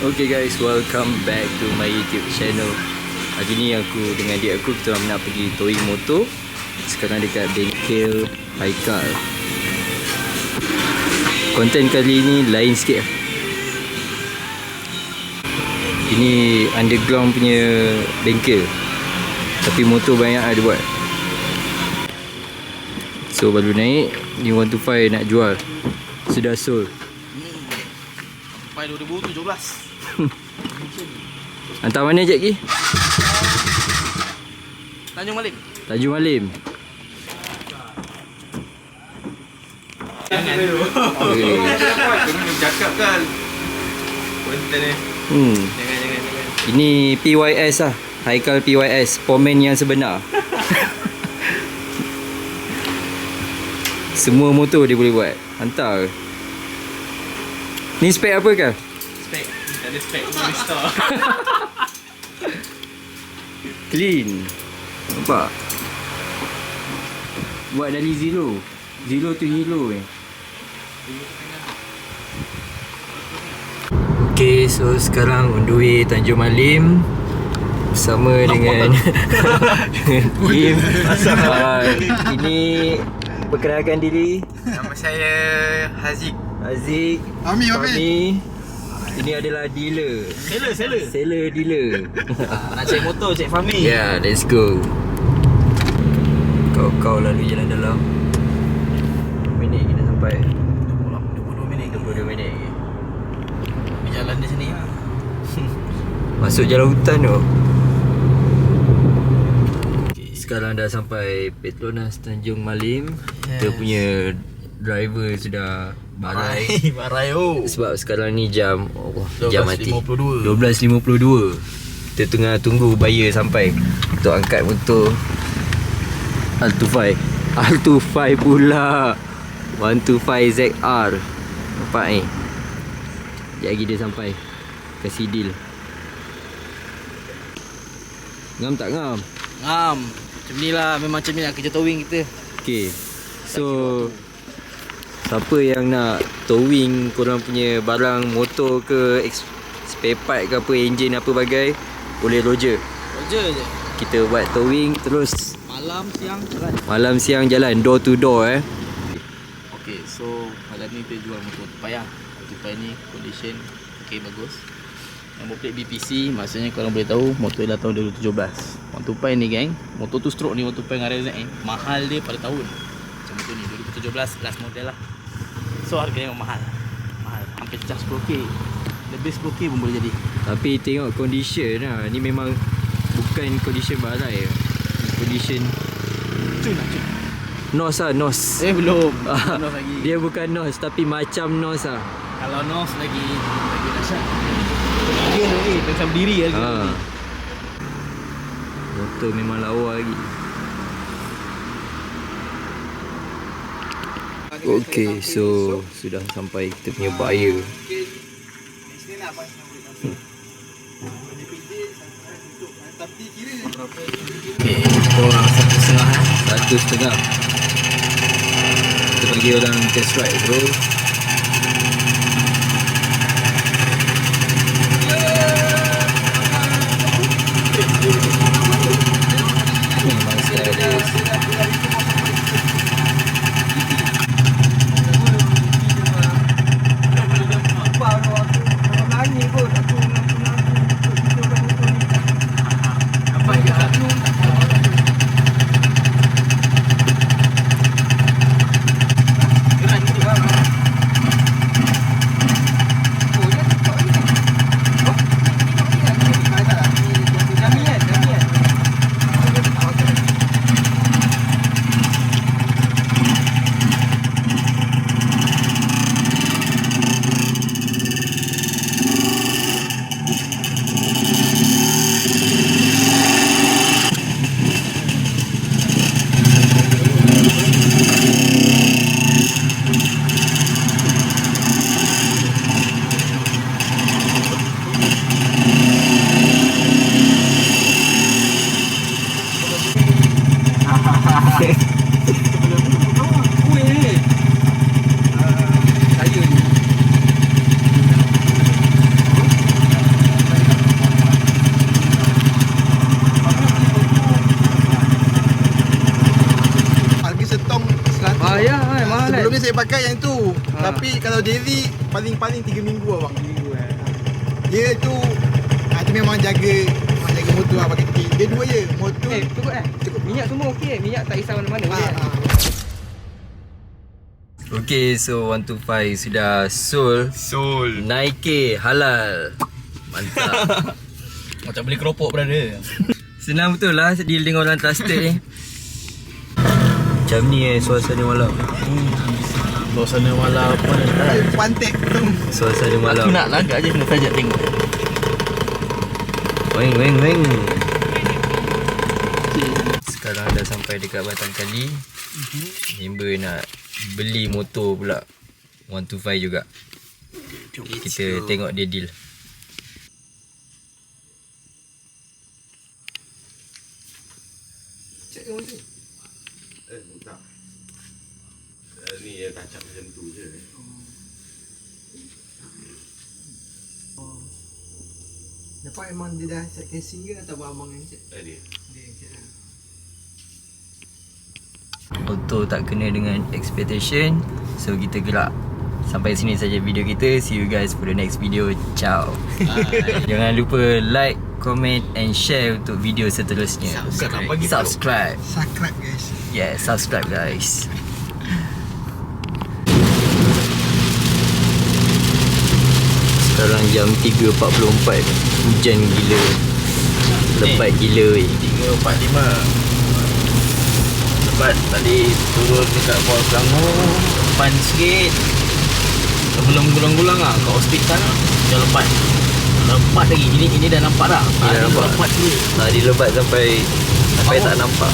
Okay guys, welcome back to my YouTube channel. Hari ni aku dengan adik aku kita nak pergi towing motor. Sekarang dekat bengkel Haikal. Konten kali ni lain sikit. Ini underground punya bengkel. Tapi motor banyak ada buat. So baru naik, ni 125 nak jual. Sudah sold. Sampai 2017 Hantar mana je lagi? Tanjung Malik Tanjung Malim. Jangan dulu Okay. Kena cakap kan Konten ni Hmm. Jangan jangan jangan Ini PYS lah. Haikal PYS, pomen yang sebenar. Semua motor dia boleh buat. Hantar. Ni spek apa kan? Spek Ada spek Boleh store Clean. Nampak? Buat dari zero. Zero to hero eh. Okay, so sekarang on the way Tanjung Malim bersama dengan dengan Kim. Ah, ini perkenalkan diri Nama saya Haziq Aziz, Ami, Ami. Fahmi. Ini adalah dealer. Seller seller Seller dealer. Nak cek motor cek Fahmi yeah, let's go. Kau-kau lalu jalan dalam. Minit kita sampai. 20 minit 22 minit lagi. Jalan di sini lah Masuk jalan hutan tu okay, Sekarang dah sampai Petronas Tanjung Malim yes. Kita punya driver sudah barai Barai oh. Sebab sekarang ni jam oh, Jam mati. 12.52. 12.52 Kita tengah tunggu buyer sampai. Untuk angkat motor. Alto 5 Alto 5 pula. 125 ZR Nampak ni? Sekejap lagi dia sampai. Kasih deal. Ngam tak ngam? Ngam. Macam ni lah. Memang macam ni lah kerja towing kita. Okay So Siapa yang nak towing korang punya barang motor ke spare part ke apa engine apa bagai boleh Roger. Roger je. Kita buat towing terus. Malam siang jalan. Malam siang jalan. Door to door eh. Okay, so malam ni kita jual motor tupai lah Tupai ni condition okay bagus. Nombor plate BPC maksudnya korang boleh tahu motor dah tahun 2017 Motor tupai ni geng, motor tu stroke ni motor tupai dengan RZ ni Mahal dia pada tahun. Macam motor ni 2017 last model lah So harganya memang mahal Mahal, hampir pecah 10k Lebih 10k pun boleh jadi Tapi tengok condition lah. Ni memang bukan condition barai. Ni Condition Cun lah cun nos lah nos. Eh belum, nos lagi Dia bukan nos tapi macam nos lah. Kalau nos lagi, lagi dahsyat Dia ni, tengah berdiri lagi Ha. Motor memang lawa lagi. Okay, so sudah sampai kita punya buyer. Okay, kita orang satu setengah eh. Satu setengah. Kita bagi orang test ride bro. Saya pakai yang tu. Ha. Tapi kalau daily paling-paling 3 minggu abang. Minggu eh. Dia tu ah, tu memang jaga memang jaga motor lah pakai kaki. Dia dua je. Motor Eh, cukup eh? Cukup. Minyak semua okey. Minyak tak kisah mana-mana. ah, boleh eh? ah. Okay so 125 sudah sold Soul. Nike halal Mantap Macam beli keropok brother. Senang betul lah deal dengan orang trusted ni Macam ni eh suasana malam Suasana malam apa ni? Pantek tu. Suasana malam. Aku nak lagak je kena sajak tengok. Weng weng weng. Sekarang dah sampai dekat Batang Kali. Member nak beli motor pula. 125 juga. Kita tengok dia deal Eh, tak. Eh, ni dia tu je. Dapat memang dia dah set casing ke atau abang yang set? Dia. Dia yang set lah. Auto tak kena dengan expectation So kita gerak Sampai sini saja video kita See you guys for the next video Ciao Jangan lupa like, comment and share untuk video seterusnya Subscribe. Subscribe Subscribe guys. Yeah, subscribe guys Sekarang jam 3.44 Hujan gila. Lebat gila weh. 345 Lepas tadi turun dekat bawah Selangor Depan sikit. Sebelum gulang-gulang lah kat hospital Dah lebat. Lebat lagi. Ini ini dah nampak dah? Ini dah Tadi nampak. Lebat dulu Tadi lebat sampai Sampai tak nampak